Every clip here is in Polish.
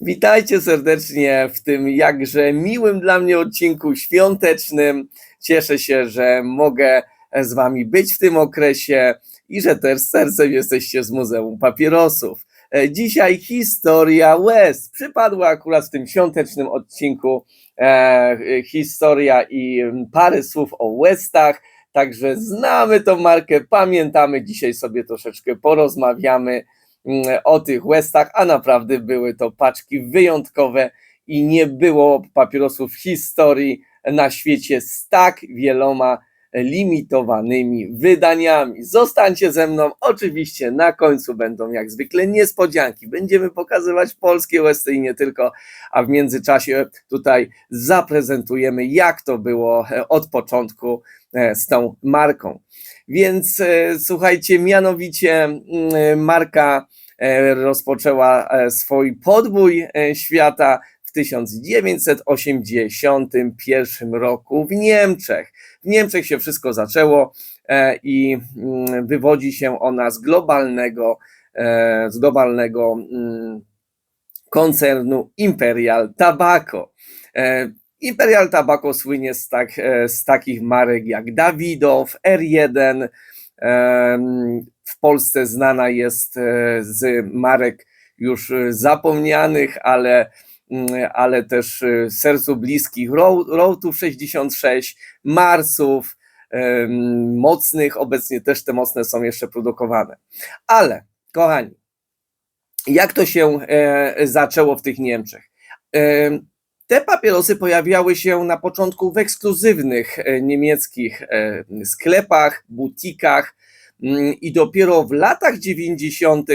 Witajcie serdecznie w tym jakże miłym dla mnie odcinku świątecznym. Cieszę się, że mogę z Wami być w tym okresie i że też sercem jesteście z Muzeum Papierosów. E, Dzisiaj historia West. Przypadła akurat w tym świątecznym odcinku e, e, historia i parę słów o Westach. Także znamy tą markę, pamiętamy. Dzisiaj sobie troszeczkę porozmawiamy o tych Westach, a naprawdę były to paczki wyjątkowe i nie było papierosów w historii na świecie z tak wieloma limitowanymi wydaniami. Zostańcie ze mną, oczywiście na końcu będą jak zwykle niespodzianki. Będziemy pokazywać polskie Westy i nie tylko, a w międzyczasie tutaj zaprezentujemy jak to było e, od początku e, z tą marką. Więc e, słuchajcie, mianowicie mm, marka rozpoczęła swój podbój świata 1981 roku w Niemczech. W Niemczech się wszystko zaczęło e, i mm, wywodzi się ona z globalnego, e, z globalnego mm, koncernu Imperial Tobacco. E, Imperial Tobacco słynie z, tak, z takich marek jak Dawidow, R1. em, W Polsce znana jest z marek już zapomnianych, ale, ale też e, sercu bliskich Roadów 66, Marsów, em, mocnych. Obecnie też te mocne są jeszcze produkowane. Ale, kochani, jak to się e, zaczęło w tych Niemczech? E, te papierosy pojawiały się na początku w ekskluzywnych e, niemieckich sklepach, butikach mm, i dopiero w latach 90.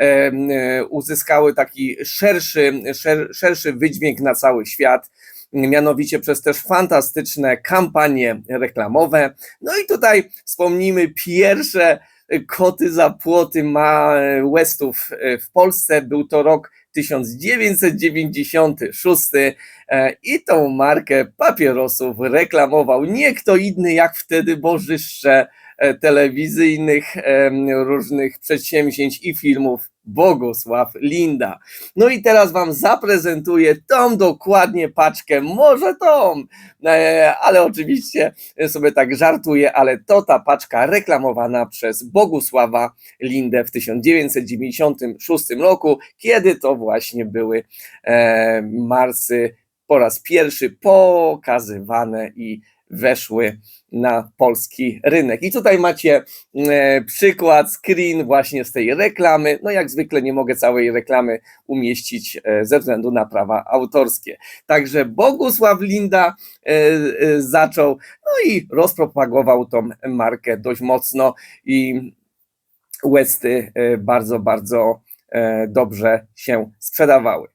e, e, uzyskały taki szerszy, szer, szerszy wydźwięk na cały świat, mianowicie przez też fantastyczne kampanie reklamowe. No i tutaj wspomnijmy pierwsze koty za płoty ma Westów e, w Polsce. Był to rok 1996 e, i tą markę papierosów reklamował nie kto inny jak wtedy bożyszcze telewizyjnych em, różnych przedsięwzięć i filmów Bogusław Linda. No i teraz Wam zaprezentuję tą dokładnie paczkę, może tą, e, ale oczywiście sobie tak żartuję, ale to ta paczka reklamowana przez Bogusława Lindę w 1996 roku, kiedy to właśnie były e, Marsy po raz pierwszy pokazywane i weszły na polski rynek. I tutaj macie e, przykład, screen właśnie z tej reklamy. No jak zwykle nie mogę całej reklamy umieścić e, ze względu na prawa autorskie. Także Bogusław Linda e, zaczął, no i rozpropagował tą markę dość mocno i Westy bardzo, bardzo dobrze się sprzedawały.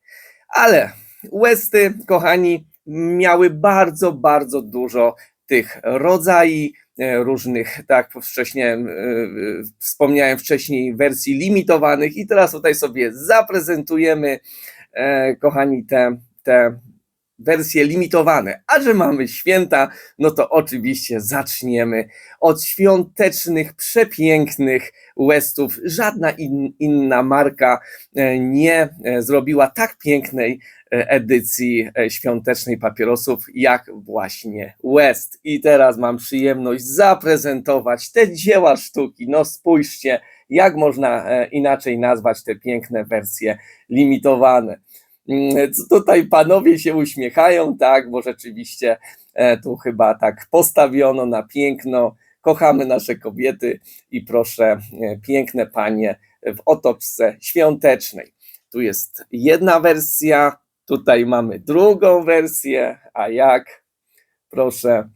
Ale Westy, kochani, miały bardzo, bardzo dużo tych rodzajów, e, różnych, tak wcześniej e, wspomniałem wcześniej, wersji limitowanych i teraz tutaj sobie zaprezentujemy, e, kochani, te, te wersje limitowane. A że mamy święta, no to oczywiście zaczniemy od świątecznych, przepięknych Westów. Żadna in, inna marka e, nie e, zrobiła tak pięknej e, edycji świątecznej papierosów jak właśnie West. I teraz mam przyjemność zaprezentować te dzieła sztuki. No spójrzcie, jak można inaczej nazwać te piękne wersje limitowane. Mm, Tutaj panowie się uśmiechają, tak, bo rzeczywiście e, tu chyba tak postawiono na piękno. Kochamy nasze kobiety i proszę, e, piękne panie w otoczce świątecznej. Tu jest jedna wersja, tutaj mamy drugą wersję, a jak? Proszę,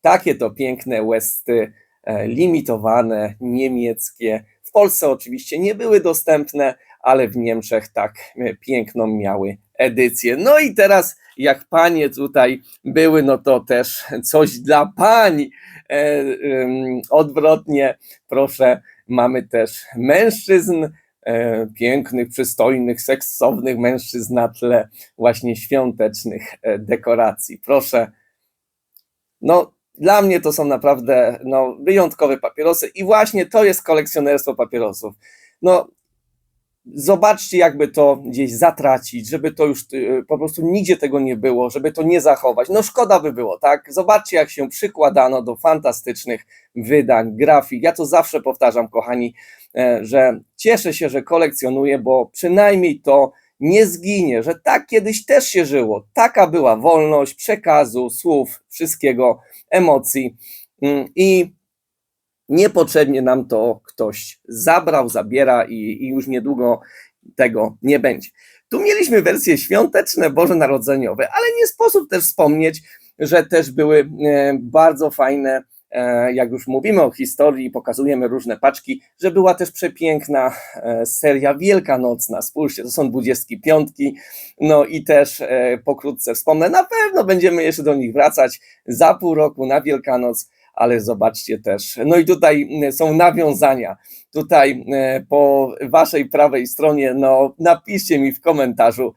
takie to piękne Westy e, limitowane, niemieckie. W Polsce oczywiście nie były dostępne, ale w Niemczech tak e, piękną miały edycję. No i teraz, jak panie tutaj były, no to też coś dla pań. E, odwrotnie, proszę, mamy też mężczyzn, e, pięknych, przystojnych, seksownych mężczyzn na tle właśnie świątecznych dekoracji. Proszę. No, dla mnie to są naprawdę no, wyjątkowe papierosy i właśnie to jest kolekcjonerstwo papierosów. No, zobaczcie, jakby to gdzieś zatracić, żeby to już y, po prostu nigdzie tego nie było, żeby to nie zachować. No szkoda by było, tak? Zobaczcie, jak się przykładano do fantastycznych wydań, grafik. Ja to zawsze powtarzam, kochani, e, że cieszę się, że kolekcjonuję, bo przynajmniej to nie zginie, że tak kiedyś też się żyło. Taka była wolność przekazu, słów, wszystkiego, emocji. Mm, I niepotrzebnie nam to ktoś zabrał, zabiera i, i już niedługo tego nie będzie. Tu mieliśmy wersje świąteczne, bożonarodzeniowe, ale nie sposób też wspomnieć, że też były e, bardzo fajne, e, jak już mówimy o historii, pokazujemy różne paczki, że była też przepiękna e, seria wielkanocna. Spójrzcie, to są dwudziestki piątki, no i też pokrótce wspomnę, na pewno będziemy jeszcze do nich wracać za pół roku na Wielkanoc ale zobaczcie też. No i tutaj są nawiązania. Tutaj po waszej prawej stronie, no napiszcie mi w komentarzu,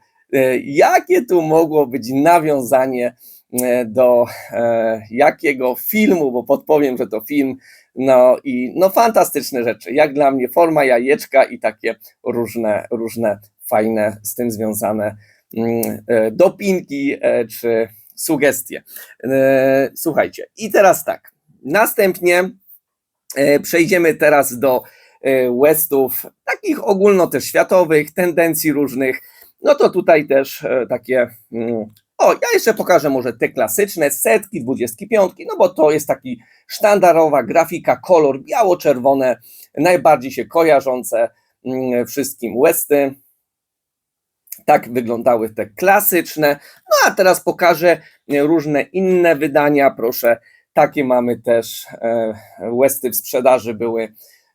jakie tu mogło być nawiązanie do jakiego filmu, bo podpowiem, że to film. No i no fantastyczne rzeczy. Jak dla mnie forma jajeczka i takie różne, różne fajne z tym związane dopinki czy sugestie. Słuchajcie, i teraz tak. Następnie e, przejdziemy teraz do e, Westów, takich ogólno też światowych, tendencji różnych. No to tutaj też e, takie. Mm, o, ja jeszcze pokażę może te klasyczne setki, dwudziestki piątki, no bo to jest taki sztandarowa grafika, kolor biało-czerwone, najbardziej się kojarzące mm, wszystkim Westy. Tak wyglądały te klasyczne. No a teraz pokażę różne inne wydania. Proszę takie mamy też e, Westy w sprzedaży były.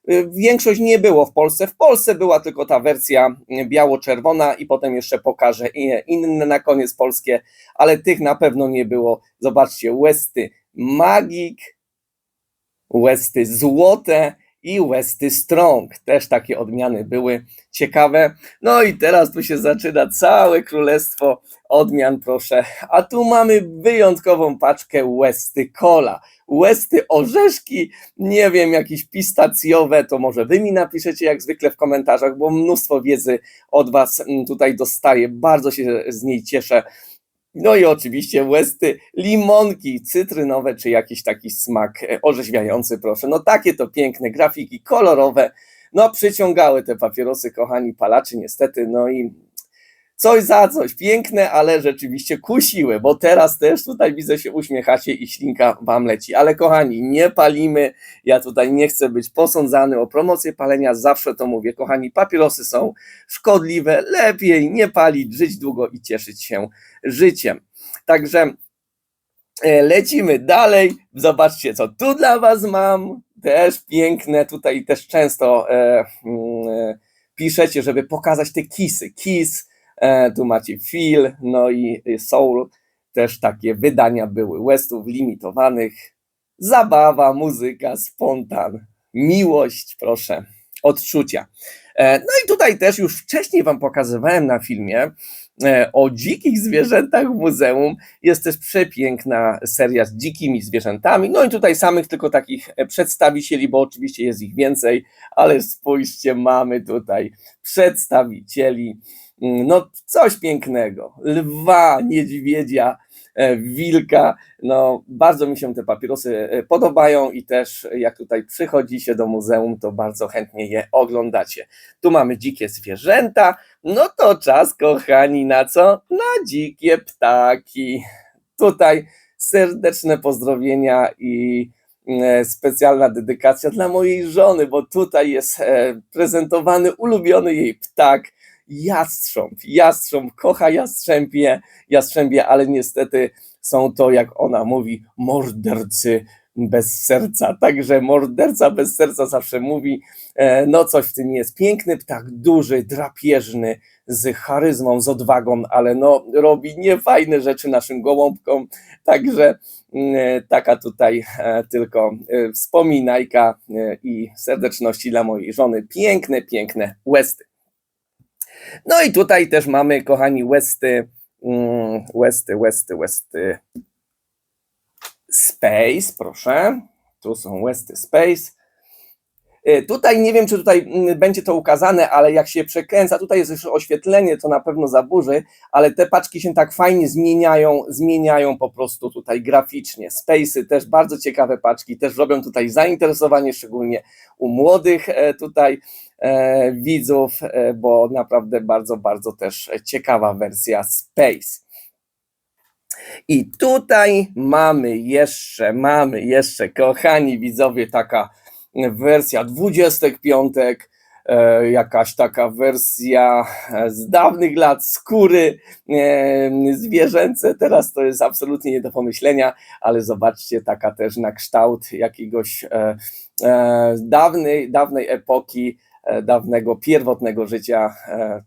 E, większość nie było w Polsce. W Polsce była tylko ta wersja biało-czerwona i potem jeszcze pokażę inne na koniec polskie, ale tych na pewno nie było. Zobaczcie, Westy Magic, Westy Złote i Westy Strong. Też takie odmiany były ciekawe. No i teraz tu się zaczyna całe królestwo odmian, proszę. A tu mamy wyjątkową paczkę Westy Cola. Westy orzeszki, nie wiem, jakieś pistacjowe, to może wy mi napiszecie jak zwykle w komentarzach, bo mnóstwo wiedzy od was mm, tutaj dostaję. Bardzo się z niej cieszę. No i oczywiście Westy limonki cytrynowe, czy jakiś taki smak e, orzeźwiający, proszę. No takie to piękne grafiki kolorowe. No przyciągały te papierosy, kochani palaczy, niestety. No i coś za coś, piękne, ale rzeczywiście kusiły, bo teraz też tutaj widzę się uśmiechacie i ślinka wam leci. Ale kochani, nie palimy, ja tutaj nie chcę być posądzany o promocję palenia, zawsze to mówię, kochani, papierosy są szkodliwe, lepiej nie palić, żyć długo i cieszyć się życiem. Także e, lecimy dalej, zobaczcie co tu dla was mam, też piękne, tutaj też często e, mm, e, piszecie, żeby pokazać te kisy, kiss, E, tu macie Phil, no i Soul, też takie wydania były Westów limitowanych. Zabawa, muzyka, spontan, miłość, proszę, odczucia. E, no i tutaj też już wcześniej Wam pokazywałem na filmie e, o dzikich zwierzętach w muzeum. Jest też przepiękna seria z dzikimi zwierzętami. No i tutaj samych tylko takich przedstawicieli, bo oczywiście jest ich więcej, ale spójrzcie, mamy tutaj przedstawicieli no coś pięknego. Lwa, niedźwiedzia, e, wilka. No, bardzo mi się te papierosy e, podobają i też jak tutaj przychodzicie do muzeum, to bardzo chętnie je oglądacie. Tu mamy dzikie zwierzęta. No to czas, kochani, na co? Na dzikie ptaki. Tutaj serdeczne pozdrowienia i e, specjalna dedykacja dla mojej żony, bo tutaj jest prezentowany ulubiony jej ptak jastrząb. Jastrząb kocha jastrzębie, jastrzębie, ale niestety są to, jak ona mówi, mordercy bez serca. Także morderca bez serca zawsze mówi, e, no coś w tym jest. Piękny ptak, duży, drapieżny, z charyzmą, z odwagą, ale no robi niefajne rzeczy naszym gołąbkom. Także mm, e, taka tutaj e, tylko wspominajka i serdeczności dla mojej żony. Piękne, piękne Westy. No i tutaj też mamy, kochani, Westy, mm, Westy, Westy, Westy Space, proszę. Tu są Westy Space. E, Tutaj nie wiem, czy tutaj mm, będzie to ukazane, ale jak się przekręca, tutaj jest jeszcze oświetlenie, to na pewno zaburzy, ale te paczki się tak fajnie zmieniają, zmieniają po prostu tutaj graficznie. Space'y też bardzo ciekawe paczki, też robią tutaj zainteresowanie, szczególnie u młodych e, tutaj widzów, e, bo naprawdę bardzo, bardzo też ciekawa wersja Space. I tutaj mamy jeszcze, mamy jeszcze, kochani widzowie, taka wersja dwudziestek piątek, e, jakaś taka wersja e, z dawnych lat, skóry e, zwierzęce, teraz to jest absolutnie nie do pomyślenia, ale zobaczcie, taka też na kształt jakiegoś e, e, dawnej, dawnej epoki, e, dawnego, pierwotnego życia, e,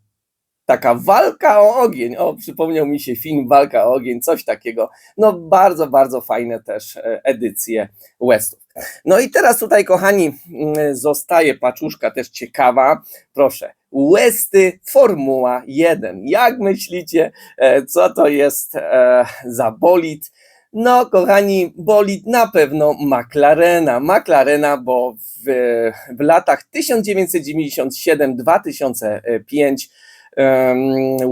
taka walka o ogień. O, przypomniał mi się film Walka o ogień, coś takiego. No, bardzo, bardzo fajne też e, edycje Westów. No i teraz tutaj, kochani, mm, zostaje paczuszka też ciekawa. Proszę, Westy Formuła 1. Jak myślicie, e, co to jest e, za bolid? No, kochani, bolid na pewno McLarena. McLarena, bo w, w latach 1997-2005 em,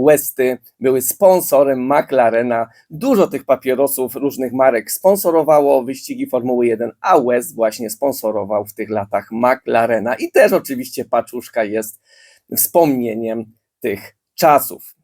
Westy były sponsorem McLarena. Dużo tych papierosów różnych marek sponsorowało wyścigi Formuły 1, a West właśnie sponsorował w tych latach McLarena. I też oczywiście paczuszka jest wspomnieniem tych czasów.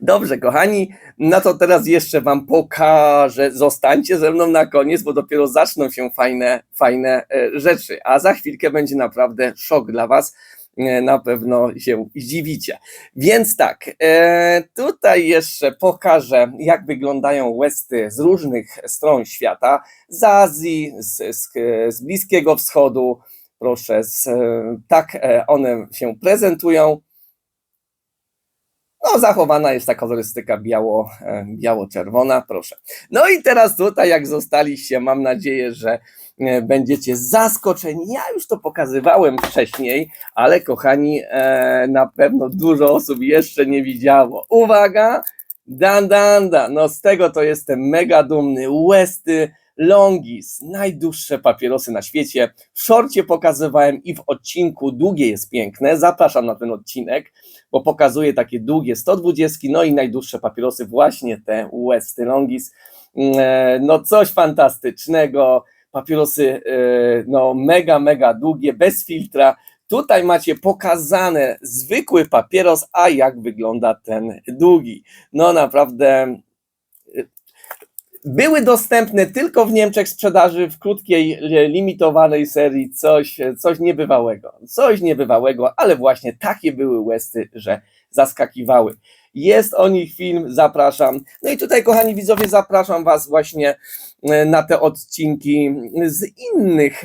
Dobrze, kochani, no to teraz jeszcze Wam pokażę. Zostańcie ze mną na koniec, bo dopiero zaczną się fajne, fajne e, rzeczy, a za chwilkę będzie naprawdę szok dla Was. E, Na pewno się zdziwicie. Więc tak, e, tutaj jeszcze pokażę, jak wyglądają Westy z różnych stron świata, z Azji, z, z, z Bliskiego Wschodu. Proszę, z, tak one się prezentują. No, zachowana jest ta kolorystyka biało, e, biało-czerwona, proszę. No i teraz tutaj, jak zostaliście, mam nadzieję, że e, będziecie zaskoczeni. Ja już to pokazywałem wcześniej, ale kochani, e, na pewno dużo osób jeszcze nie widziało. Uwaga! Dan, dan, dan. No z tego to jestem mega dumny. Westy Longis, najdłuższe papierosy na świecie. W szorcie pokazywałem i w odcinku. Długie jest piękne. Zapraszam na ten odcinek, bo pokazuje takie długie 120, no i najdłuższe papierosy, właśnie te Westy Longis. E, No coś fantastycznego. Papierosy e, no mega, mega długie, bez filtra. Tutaj macie pokazane zwykły papieros, a jak wygląda ten długi. No naprawdę były dostępne tylko w Niemczech sprzedaży w krótkiej, e, limitowanej serii, coś, e, coś niebywałego, coś niebywałego, ale właśnie takie były Westy, że zaskakiwały. Jest o nich film, zapraszam. No i tutaj, kochani widzowie, zapraszam Was właśnie e, na te odcinki z innych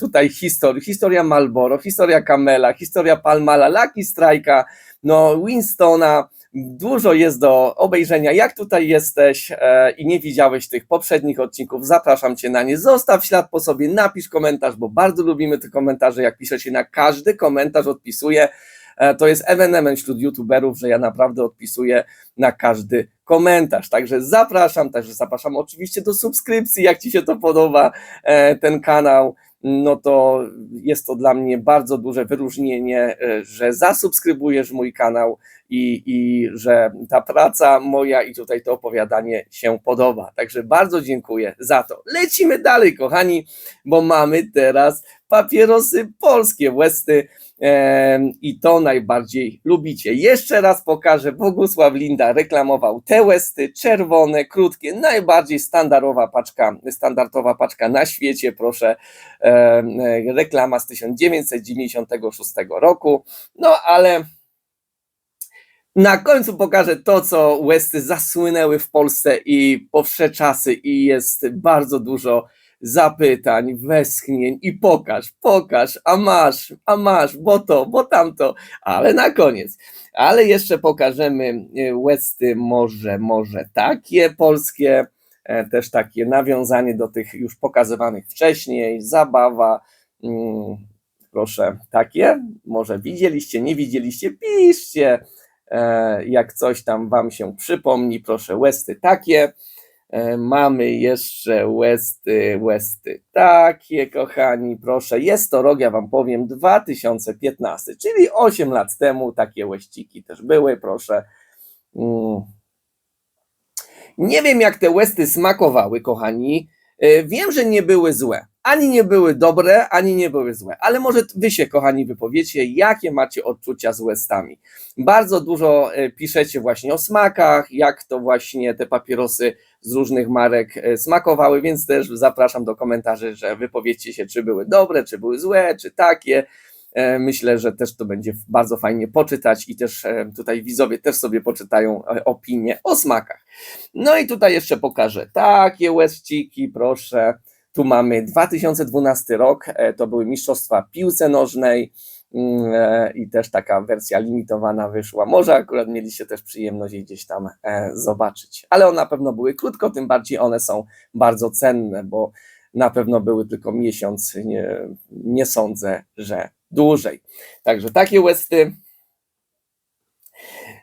tutaj historii. Historia Malboro, historia Kamela, historia Palmala, Lucky Strike'a, no Winstona, Dużo jest do obejrzenia. Jak tutaj jesteś e, i nie widziałeś tych poprzednich odcinków, zapraszam Cię na nie. Zostaw ślad po sobie, napisz komentarz, bo bardzo lubimy te komentarze. Jak piszecie na każdy komentarz odpisuję. E, to jest ewenement wśród youtuberów, że ja naprawdę odpisuję na każdy komentarz. Także zapraszam, także zapraszam oczywiście do subskrypcji, jak Ci się to podoba, e, ten kanał no to jest to dla mnie bardzo duże wyróżnienie, e, że zasubskrybujesz mój kanał i, i że ta praca moja i tutaj to opowiadanie się podoba. Także bardzo dziękuję za to. Lecimy dalej, kochani, bo mamy teraz papierosy polskie, Westy i to najbardziej lubicie. Jeszcze raz pokażę, Bogusław Linda reklamował te Westy, czerwone, krótkie, najbardziej standardowa paczka, standardowa paczka na świecie, proszę, reklama z 1996 roku, no ale na końcu pokażę to, co Westy zasłynęły w Polsce i po wsze czasy i jest bardzo dużo zapytań, westchnień i pokaż, pokaż, a masz, a masz, bo to, bo tamto, ale na koniec. Ale jeszcze pokażemy e, Westy może, może takie polskie, e, też takie nawiązanie do tych już pokazywanych wcześniej, zabawa, mm, proszę, takie, może widzieliście, nie widzieliście, piszcie, E, jak coś tam Wam się przypomni, proszę Westy takie. E, Mamy jeszcze Westy, Westy. Takie, kochani, proszę. Jest to rok, ja wam powiem, 2015, czyli 8 lat temu takie łeściki też były, proszę. Mm. Nie wiem, jak te Westy smakowały, kochani. E, Wiem, że nie były złe. Ani nie były dobre, ani nie były złe. Ale może wy się, kochani, wypowiecie, jakie macie odczucia z Westami. Bardzo dużo e, piszecie właśnie o smakach, jak to właśnie te papierosy z różnych marek e, smakowały, więc też zapraszam do komentarzy, że wypowiedzcie się, czy były dobre, czy były złe, czy takie. E, Myślę, że też to będzie bardzo fajnie poczytać i też e, tutaj widzowie też sobie poczytają opinie o smakach. No i tutaj jeszcze pokażę takie łezciki, proszę. Tu mamy 2012 rok, to były Mistrzostwa Piłce Nożnej i też taka wersja limitowana wyszła. Może akurat mieliście też przyjemność jej gdzieś tam e, zobaczyć, ale one na pewno były krótko, tym bardziej one są bardzo cenne, bo na pewno były tylko miesiąc, nie, nie sądzę, że dłużej. Także takie Westy.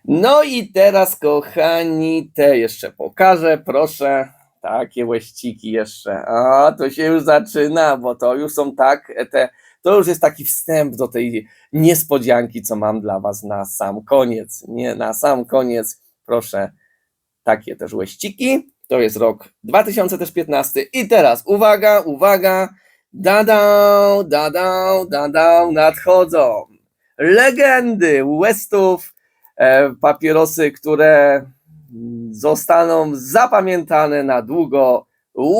No i teraz, kochani, te jeszcze pokażę, proszę. Takie łeściki jeszcze. A, to się już zaczyna, bo to już są tak, te, to już jest taki wstęp do tej niespodzianki, co mam dla Was na sam koniec. Nie, na sam koniec, proszę, takie też łeściki. To jest rok 2015. I teraz, uwaga, uwaga, dadał, dadał, dadał, nadchodzą. Legendy Westów, e, papierosy, które zostaną zapamiętane na długo.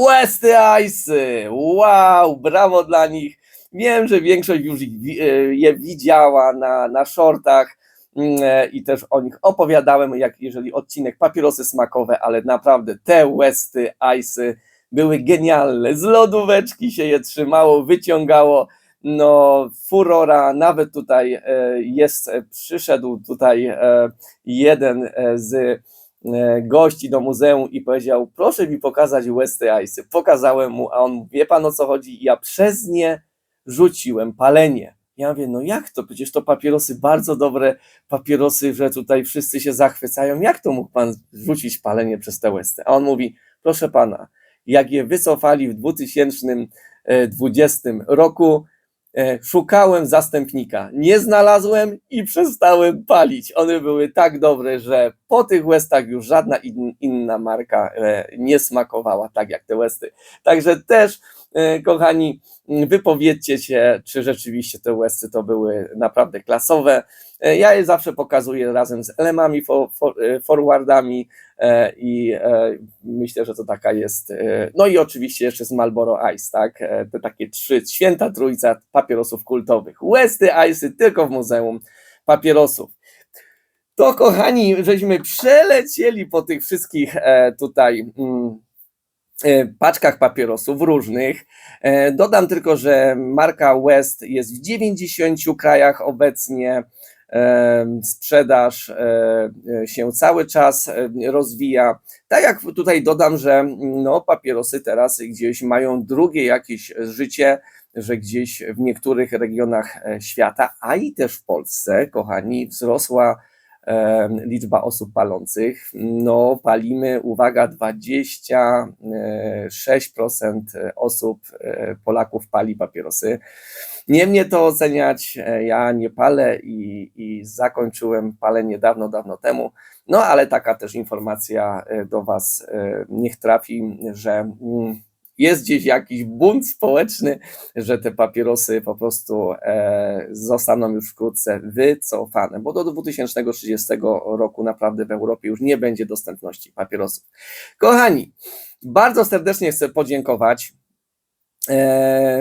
Westy Ice! Wow, brawo dla nich. Wiem, że większość już ich, e, je widziała na, na shortach mm, e, i też o nich opowiadałem, jak jeżeli odcinek papierosy smakowe, ale naprawdę te Westy Ice były genialne. Z lodóweczki się je trzymało, wyciągało. No, furora, nawet tutaj e, jest, przyszedł tutaj jeden z gości do muzeum i powiedział, proszę mi pokazać Westy Ice. Pokazałem mu, a on wie pan o co chodzi? Ja przez nie rzuciłem palenie. Ja mówię, no jak to? Przecież to papierosy, bardzo dobre papierosy, że tutaj wszyscy się zachwycają. Jak to mógł pan rzucić palenie przez te Westy? A on mówi, proszę pana, jak je wycofali w 2020 roku, e, szukałem zastępnika. Nie znalazłem i przestałem palić. One były tak dobre, że po tych Westach już żadna in, inna marka e, nie smakowała tak jak te Westy. Także też, e, kochani, wypowiedzcie się, czy rzeczywiście te Westy to były naprawdę klasowe. E, Ja je zawsze pokazuję razem z elemami, for, for, e, forwardami e, i e, myślę, że to taka jest. e, No i oczywiście jeszcze z Marlboro Ice, tak? E, Te takie trzy, święta trójca papierosów kultowych. Westy Ice tylko w Muzeum Papierosów. To kochani, żeśmy przelecieli po tych wszystkich e, tutaj mm, e, paczkach papierosów różnych. E, Dodam tylko, że marka West jest w 90 krajach obecnie. E, Sprzedaż e, e, się cały czas e, rozwija. Tak jak tutaj dodam, że mm, no, papierosy teraz gdzieś mają drugie jakieś życie, że gdzieś w niektórych regionach e, świata, a i też w Polsce, kochani, wzrosła e, liczba osób palących. No, palimy, uwaga, 26% osób, e, Polaków pali papierosy. Nie mnie to oceniać, e, ja nie palę i, i zakończyłem palenie dawno, dawno temu. No, ale taka też informacja e, do Was e, niech trafi, że mm, jest gdzieś jakiś bunt społeczny, że te papierosy po prostu zostaną już wkrótce wycofane, bo do 2030 roku naprawdę w Europie już nie będzie dostępności papierosów. Kochani, bardzo serdecznie chcę podziękować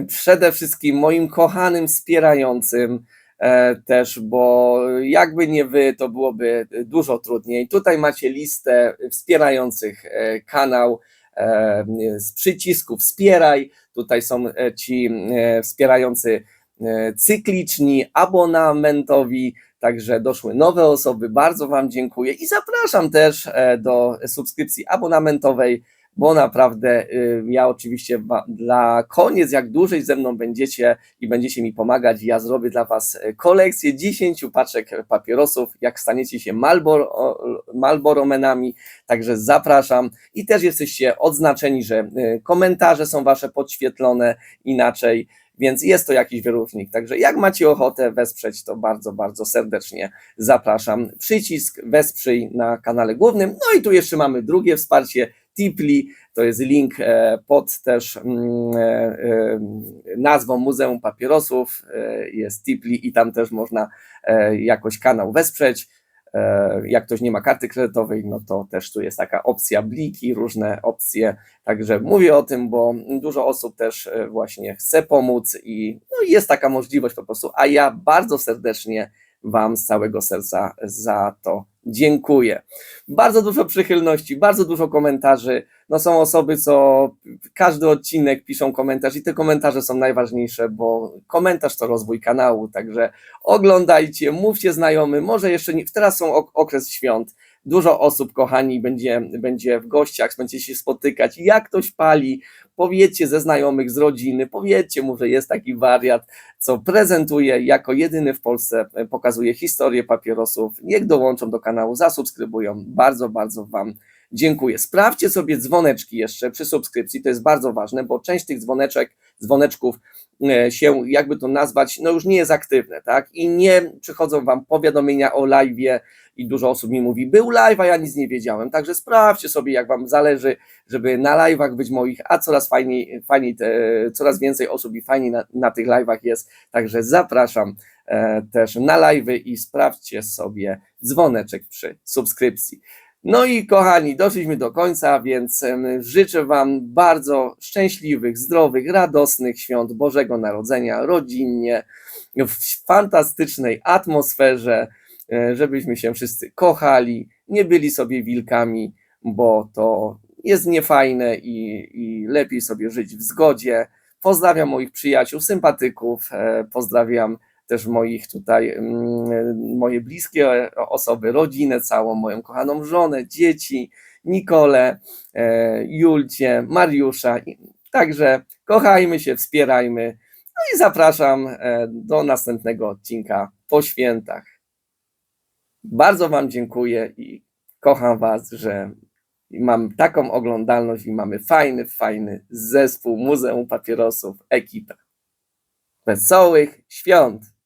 przede wszystkim moim kochanym wspierającym e, też, bo jakby nie wy, to byłoby dużo trudniej. Tutaj macie listę wspierających e, kanał e, z przycisku wspieraj. Tutaj są e, ci e, wspierający e, cykliczni, abonamentowi, także doszły nowe osoby. Bardzo Wam dziękuję i zapraszam też e, do subskrypcji abonamentowej bo naprawdę y, ja oczywiście dla koniec, jak dłużej ze mną będziecie i będziecie mi pomagać, ja zrobię dla Was y, kolekcję 10 paczek papierosów, jak staniecie się Malboro, Malboromenami, także zapraszam i też jesteście odznaczeni, że y, komentarze są Wasze podświetlone inaczej, więc jest to jakiś wyróżnik. Także jak macie ochotę wesprzeć, to bardzo, bardzo serdecznie zapraszam. Przycisk wesprzyj na kanale głównym. No i tu jeszcze mamy drugie wsparcie, Tipli, to jest link e, pod też mm, e, e, nazwą Muzeum Papierosów, jest Tipli i tam też można jakoś kanał wesprzeć. Jak ktoś nie ma karty kredytowej, no to też tu jest taka opcja bliki, różne opcje. Także mówię o tym, bo dużo osób też właśnie chce pomóc i no jest taka możliwość po prostu. A ja bardzo serdecznie Wam z całego serca za to dziękuję. Bardzo dużo przychylności, bardzo dużo komentarzy. No są osoby, co każdy odcinek piszą komentarz i te komentarze są najważniejsze, bo komentarz to rozwój kanału, także oglądajcie, mówcie znajomym, może jeszcze nie, teraz są ok- okres świąt, dużo osób, kochani, będzie, będzie w gościach, będziecie się spotykać, jak ktoś pali, powiedzcie ze znajomych, z rodziny, powiedzcie mu, że jest taki wariat, co prezentuje jako jedyny w Polsce, e, pokazuje historię papierosów, niech dołączą do kanału, zasubskrybują, bardzo, bardzo Wam dziękuję. Sprawdźcie sobie dzwoneczki jeszcze przy subskrypcji, to jest bardzo ważne, bo część tych dzwoneczek, dzwoneczków e, się, jakby to nazwać, no już nie jest aktywne, tak? I nie przychodzą Wam powiadomienia o live'ie i dużo osób mi mówi, był live, a ja nic nie wiedziałem, także sprawdźcie sobie, jak Wam zależy, żeby na live'ach być moich, a coraz fajniej, fajniej te, coraz więcej osób i fajniej na, na tych live'ach jest, także zapraszam e, też na live'y i sprawdźcie sobie dzwoneczek przy subskrypcji. No i kochani, doszliśmy do końca, więc życzę Wam bardzo szczęśliwych, zdrowych, radosnych świąt Bożego Narodzenia, rodzinnie, w fantastycznej atmosferze, e, żebyśmy się wszyscy kochali, nie byli sobie wilkami, bo to jest niefajne i, i lepiej sobie żyć w zgodzie. Pozdrawiam moich przyjaciół, sympatyków, e, pozdrawiam też moich tutaj, mm, moje bliskie osoby, rodzinę całą, moją kochaną żonę, dzieci, Nikolę, e, Julcie, Mariusza. Także kochajmy się, wspierajmy. No i zapraszam e, do następnego odcinka po świętach. Bardzo Wam dziękuję i kocham Was, że mam taką oglądalność i mamy fajny, fajny zespół Muzeum Papierosów, ekipę. Wesołych świąt!